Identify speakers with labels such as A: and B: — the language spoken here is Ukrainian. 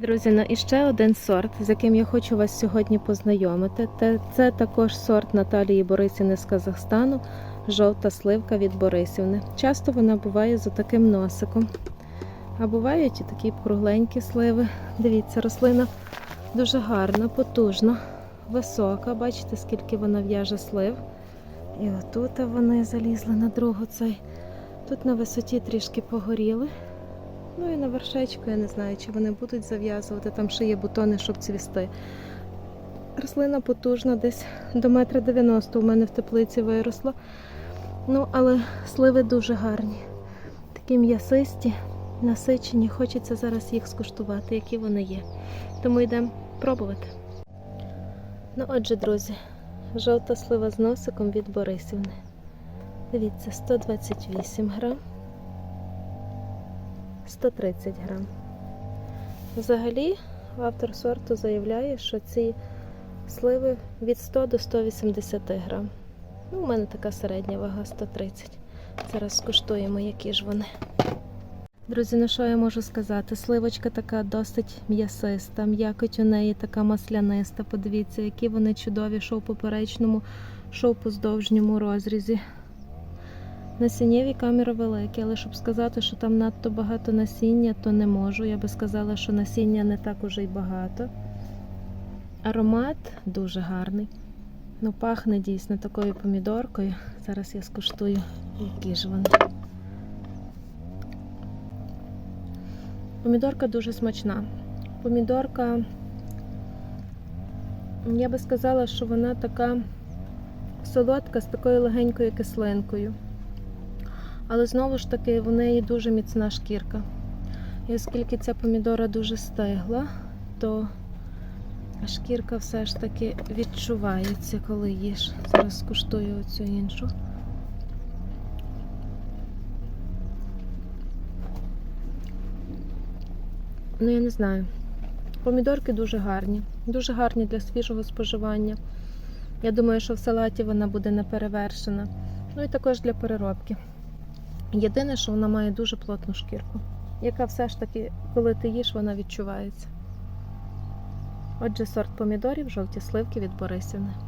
A: Друзі, ну і ще один сорт, з яким я хочу вас сьогодні познайомити. Це також сорт Наталії Борисівни з Казахстану, жовта сливка від Борисівни. Часто вона буває з таким носиком. А бувають і такі кругленькі сливи. Дивіться, рослина дуже гарна, потужна, висока. Бачите, скільки вона в'яже слив. І отут вони залізли на другу цей. Тут на висоті трішки погоріли. Ну і на вершечку я не знаю, чи вони будуть зав'язувати. Там ще є бутони, щоб цвісти. Рослина потужна, десь до метра 90 у мене в теплиці виросла. Ну, але сливи дуже гарні. Такі м'ясисті, насичені. Хочеться зараз їх скуштувати, які вони є. Тому йдемо пробувати. Ну, отже, друзі, жовта слива з носиком від Борисівни. Дивіться, 128 грам. 130 грам. Взагалі, автор сорту заявляє, що ці сливи від 100 до 180 грам. Ну, у мене така середня вага 130. Зараз скуштуємо, які ж вони. Друзі, ну що я можу сказати? Сливочка така досить м'ясиста, м'якоть у неї така масляниста. Подивіться, які вони чудові, що в поперечному, що в поздовжньому розрізі. Насіннєві камери великі, але щоб сказати, що там надто багато насіння, то не можу. Я би сказала, що насіння не так уже й багато. Аромат дуже гарний. Ну, пахне дійсно такою помідоркою. Зараз я скуштую, які ж вони. Помідорка дуже смачна. Помідорка, я би сказала, що вона така солодка з такою легенькою кислинкою. Але знову ж таки в неї дуже міцна шкірка. І оскільки ця помідора дуже стигла, то шкірка все ж таки відчувається, коли їш. Зараз скуштую оцю іншу. Ну, я не знаю. Помідорки дуже гарні, дуже гарні для свіжого споживання. Я думаю, що в салаті вона буде не перевершена. Ну і також для переробки. Єдине, що вона має дуже плотну шкірку, яка все ж таки, коли ти їш, вона відчувається. Отже, сорт помідорів жовті сливки від Борисівни.